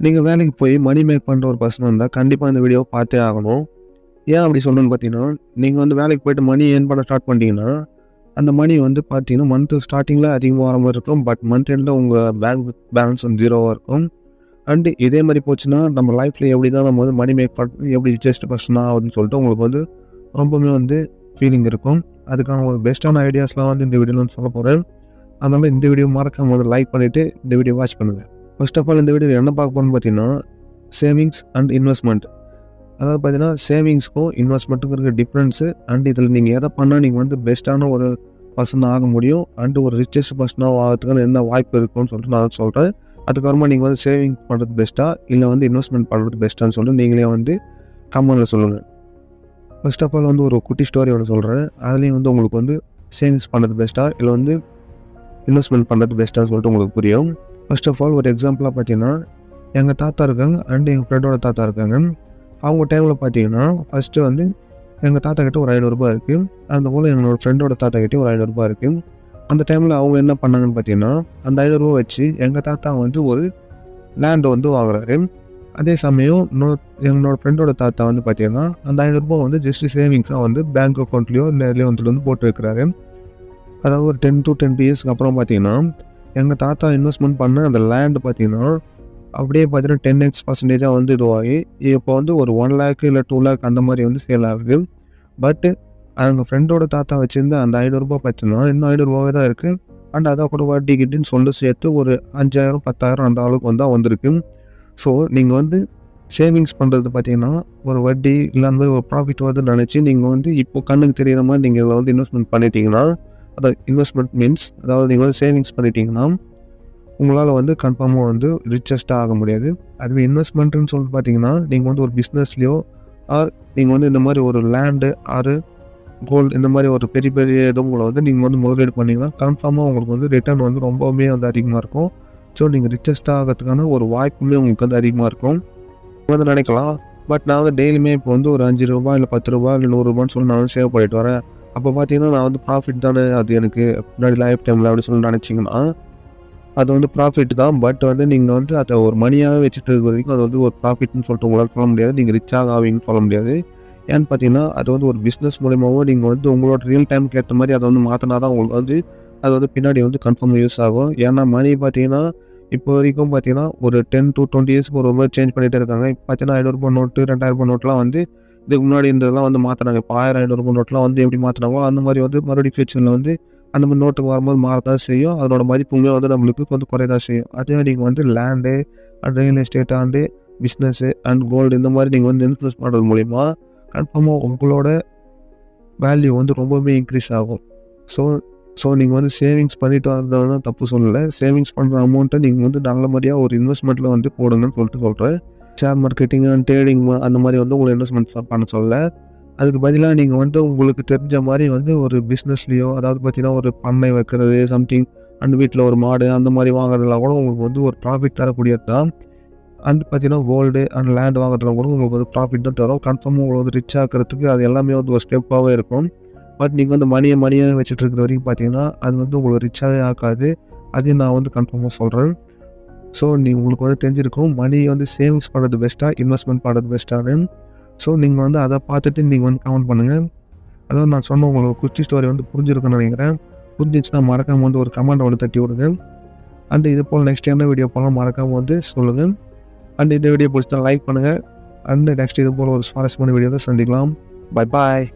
நீங்கள் வேலைக்கு போய் மணி மேக் பண்ணுற ஒரு பர்சன் இருந்தால் கண்டிப்பாக இந்த வீடியோவை பார்த்தே ஆகணும். ஏன் அப்படி சொல்லணும்னு பார்த்தீங்கன்னா நீங்கள் வந்து வேலைக்கு போயிட்டு மணி ஏர்ன் பண்ண ஸ்டார்ட் பண்ணிட்டீங்கன்னா அந்த மணி வந்து பார்த்தீங்கன்னா மந்த் ஸ்டார்டிங்கில் அதிகமாக வர மாதிரி இருக்கும். பட் மந்த் எண்டில் உங்கள் பேங்க் பேலன்ஸ் வந்து ஜீரோவாக இருக்கும். அண்டு இதே மாதிரி போச்சுன்னா நம்ம லைஃப்பில் எப்படி தான் நம்ம வந்து மணி மேக் பண்ண எப்படி ஜஸ்ட் பர்சனாக ஆகுதுன்னு சொல்லிட்டு உங்களுக்கு வந்து ரொம்பவுமே வந்து ஃபீலிங் இருக்கும். அதுக்கான ஒரு பெஸ்ட்டான ஐடியாஸ்லாம் வந்து இந்த வீடியோவில் சொல்ல போகிறேன் அதனால் இந்த வீடியோ மறக்காம வந்து லைக் பண்ணிவிட்டு இந்த வீடியோ வாட்ச் பண்ணுங்கள் ஃபர்ஸ்ட் ஆஃப் ஆல் இந்த வீடியோவில் என்ன பார்க்க போகிறோம்னு பார்த்தீங்கன்னா சேவிங்ஸ் அண்ட் இன்வெஸ்ட்மெண்ட் அதாவது பார்த்தீங்கன்னா சேவிங்ஸ்க்கும் இன்வெஸ்ட்மெண்ட்டுக்கும் இருக்கிற டிஃப்ரென்ஸு அண்ட் இதில் நீங்கள் எதை பண்ணால் நீங்கள் வந்து பெஸ்ட்டான ஒரு பர்சனாக ஆக முடியும் அண்ட் ஒரு ரிச்சஸ்ட் பர்சனாக ஆகிறதுக்கான என்ன வாய்ப்பு இருக்குன்னு சொல்லிட்டு நான் சொல்கிறேன் அதுக்கப்புறமா நீங்கள் வந்து சேவிங் பண்ணுறது பெஸ்ட்டாக இல்லை வந்து இன்வெஸ்ட்மெண்ட் பண்ணுறது பெஸ்ட்டான்னு சொல்லிட்டு நீங்களே வந்து கமெண்டில் சொல்லுங்கள் ஃபர்ஸ்ட் ஆஃப் ஆல் வந்து ஒரு குட்டி ஸ்டோரி ஒன்று சொல்கிறேன் அதுலேயும் வந்து உங்களுக்கு வந்து சேவிங்ஸ் பண்ணுறது பெஸ்ட்டாக இல்லை வந்து இன்வெஸ்ட்மெண்ட் பண்ணுறது பெஸ்ட்டாக சொல்லிட்டு உங்களுக்கு புரியும். ஃபர்ஸ்ட் ஆஃப் ஆல் ஒரு எக்ஸாம்பிளாக பார்த்தீங்கன்னா எங்கள் தாத்தா இருக்காங்க அண்ட் எங்கள் ஃப்ரெண்டோட தாத்தா இருக்காங்க. அவங்க டைமில் பார்த்தீங்கன்னா ஃபஸ்ட்டு வந்து எங்கள் தாத்தா கிட்ட ஒரு ஐநூறுரூபா இருக்குது அந்த போல் எங்களோட ஃப்ரெண்டோட தாத்தா கிட்டே ஒரு ஐநூறுரூபா இருக்குது அந்த டைமில் அவங்க என்ன பண்ணாங்கன்னு பார்த்தீங்கன்னா அந்த ஐநூறுரூவா வச்சு எங்கள் தாத்தா வந்து ஒரு லேண்டை வந்து வாங்குறாரு. அதே சமயம் இன்னொரு எங்களோட ஃப்ரெண்டோட தாத்தா வந்து பார்த்தீங்கன்னா அந்த ஐநூறுரூபா வந்து ஜஸ்ட் சேவிங்ஸாக வந்து பேங்க் அக்கௌண்ட்லேயோ நேர்லேயோ வந்துட்டு வந்து போட்டு வைக்கிறாரு அதாவது ஒரு டென் டு டென் இயர்ஸ்க்கு அப்புறம் பார்த்தீங்கன்னா எங்கள் தாத்தா இன்வெஸ்ட்மெண்ட் பண்ண அந்த லேண்டு பார்த்தீங்கன்னா அப்படியே பார்த்தீங்கன்னா டென் எக்ஸ் பர்சன்டேஜாக வந்து இதுவாகி இப்போ வந்து ஒரு ஒன் லேக் இல்லை டூ லேக் அந்த மாதிரி வந்து சேல் ஆகுது. பட்டு அவங்க ஃப்ரெண்டோட தாத்தா வச்சுருந்த அந்த ஐநூறுரூபா பார்த்தீங்கன்னா இன்னும் ஐநூறுரூவாவே தான் இருக்குது அண்ட் அதை கூட வட்டி கிட்டின்னு சொல்லி சேர்த்து ஒரு அஞ்சாயிரம் பத்தாயிரம் அந்த அளவுக்கு வந்தால் வந்திருக்கு. ஸோ நீங்கள் வந்து சேவிங்ஸ் பண்ணுறது பார்த்தீங்கன்னா ஒரு வட்டி இல்லை அந்த ஒரு ப்ராஃபிட் வருதுன்னு நினச்சி நீங்கள் வந்து இப்போ கண்ணுக்கு தெரியிற மாதிரி நீங்கள் இதில் வந்து இன்வெஸ்ட்மெண்ட் பண்ணிட்டீங்கன்னா அதாவது இன்வெஸ்ட்மெண்ட் மீன்ஸ் அதாவது நீங்கள் வந்து சேவிங்ஸ் பண்ணிட்டீங்கன்னா உங்களால் வந்து கன்ஃபார்மாக வந்து ரிச்சஸ்ட்டாக ஆக முடியாது. அதுவே இன்வெஸ்ட்மெண்ட்டுன்னு சொல்லிட்டு பார்த்தீங்கன்னா நீங்கள் வந்து ஒரு பிஸ்னஸ்லேயோ ஆர் நீங்கள் வந்து இந்த மாதிரி ஒரு லேண்டு ஆறு கோல்டு இந்த மாதிரி ஒரு பெரிய பெரிய இதுங்களை வந்து நீங்கள் வந்து முதலீடு பண்ணிங்கன்னா கன்ஃபார்மாக உங்களுக்கு வந்து ரிட்டர்ன் வந்து ரொம்பவுமே வந்து அதிகமாக இருக்கும். ஸோ நீங்கள் ரிச்சஸ்ட்டாக ஆகிறதுக்கான ஒரு வாய்ப்புமே உங்களுக்கு வந்து அதிகமாக இருக்கும். வந்து நினைக்கலாம். பட் நான் வந்து டெய்லியுமே இப்போ வந்து ஒரு அஞ்சு ரூபா இல்லை பத்து ரூபா இல்லை நூறுரூபான்னு சொல்லி நான் வந்து சேவ் பண்ணிட்டு வரேன். அப்போ பார்த்தீங்கன்னா நான் வந்து ப்ராஃபிட் தானே அது எனக்கு முன்னாடி லைஃப் டைமில் அப்படின்னு சொல்லி நினச்சிங்கன்னா அது வந்து ப்ராஃபிட் தான். பட் வந்து நீங்கள் வந்து அதை ஒரு மணியாக வச்சுட்டு இருக்க வரைக்கும் அது வந்து ஒரு ப்ராஃபிட்னு சொல்லிட்டு உங்களால் சொல்ல முடியாது. நீங்கள் ரிச்சாக ஆவீங்கன்னு சொல்ல முடியாது. ஏன்னு பார்த்தீங்கன்னா அது வந்து ஒரு பிஸ்னஸ் மூலியமாகவும் நீங்கள் வந்து உங்களோட ரியல் டைமுக்கு ஏற்ற மாதிரி அதை வந்து மாற்றினா தான் உங்களுக்கு வந்து அது வந்து பின்னாடி வந்து கன்ஃபார்ம் யூஸ் ஆகும். ஏன்னா மணி பார்த்தீங்கன்னா இப்போ வரைக்கும் பார்த்தீங்கன்னா ஒரு டென் டு டுவெண்ட்டி இயர்ஸ்க்கு ஒரு மாதிரி சேஞ்ச் பண்ணிகிட்டே இருக்காங்க. இப்போ பார்த்தீங்கன்னா ஐநூறுபா நோட்டு ரெண்டாயிரரூபா நோட்லாம் வந்து இதுக்கு முன்னாடி இருந்ததெல்லாம் வந்து மாற்றினாங்க இப்போ ஆயிரம் ஐநூறு நோட்லாம் வந்து எப்படி மாற்றினாங்களோ அந்த மாதிரி வந்து மறுபடியும் ஃபியூச்சரில் வந்து அந்த மாதிரி நோட்டுக்கு வரும்போது மாறதான் செய்யும். அதோட மதிப்புமே வந்து நம்மளுக்கு வந்து குறையதான் செய்யும். அதே நீங்கள் வந்து land and real estate and business and gold இந்த மாதிரி நீங்கள் வந்து இன்ஃப்ளூஸ் பண்ணுறது மூலிமா கன்ஃபார்மாக உங்களோட வேல்யூ வந்து ரொம்பவே இன்க்ரீஸ் ஆகும். ஸோ ஸோ நீங்கள் வந்து சேவிங்ஸ் பண்ணிட்டு வந்ததுனா தப்பு சொல்லலை. சேவிங்ஸ் பண்ணுற அமௌண்ட்டை நீங்கள் வந்து நல்ல மாதிரியாக ஒரு இன்வெஸ்ட்மெண்ட்டில் வந்து போடுங்கன்னு சொல்லிட்டு சொல்கிறேன் ஷேர் மார்க்கெட்டிங் அண்ட் ட்ரேடிங் அந்த மாதிரி வந்து உங்களை இன்வெஸ்ட்மெண்ட் பண்ண சொல்லலை அதுக்கு பதிலாக நீங்கள் வந்து உங்களுக்கு தெரிஞ்ச மாதிரி வந்து ஒரு பிஸ்னஸ்லேயோ அதாவது பார்த்தீங்கன்னா ஒரு பண்ணை வைக்கிறது சம்திங் அண்ட் வீட்டில் ஒரு மாடு அந்த மாதிரி வாங்குறதுல கூட உங்களுக்கு வந்து ஒரு ப்ராஃபிட் தரக்கூடியது தான். அண்ட் பார்த்தீங்கன்னா கோல்டு அண்ட் லேண்ட் வாங்குறதுல கூட உங்களுக்கு வந்து ப்ராஃபிட் தான் தரும். கன்ஃபார்மாக உங்களுக்கு வந்து ரிச் ஆக்கிறதுக்கு அது எல்லாமே வந்து ஒரு ஸ்டெப்பாகவே இருக்கும். பட் நீங்கள் வந்து மணியை மணியை வச்சுட்டு இருக்கிற வரைக்கும் பார்த்தீங்கன்னா அது வந்து உங்களுக்கு ரிச்சாகவே ஆக்காது. அதையும் நான் வந்து கன்ஃபார்மாக சொல்கிறேன் ஸோ நீ உங்களுக்கு வந்து தெரிஞ்சிருக்கும் மணி வந்து சேவிங்ஸ் பண்ணுறது பெஸ்ட்டாக இன்வெஸ்ட்மெண்ட் பண்ணுறது பெஸ்ட்டாக ஸோ நீங்கள் வந்து அதை பார்த்துட்டு நீங்கள் வந்து கமெண்ட் பண்ணுங்கள் அதாவது நான் சொன்ன உங்களுக்கு குச்சி ஸ்டோரி வந்து புரிஞ்சிருக்குன்னு நினைக்கிறேன். புரிஞ்சிச்சுன்னா மறக்காமல் வந்து ஒரு கமெண்ட் வந்து தட்டி விடுங்க. அண்ட் இது போல் நெக்ஸ்ட் என்ன வீடியோ போகலாம் மறக்காமல் வந்து சொல்லுங்கள் அண்ட் இந்த வீடியோ பிடிச்சா லைக் பண்ணுங்கள் அண்ட் நெக்ஸ்ட் இது போல் ஒரு சுவாரஸ்யமான வீடியோ தான் சந்திக்கலாம். Bye bye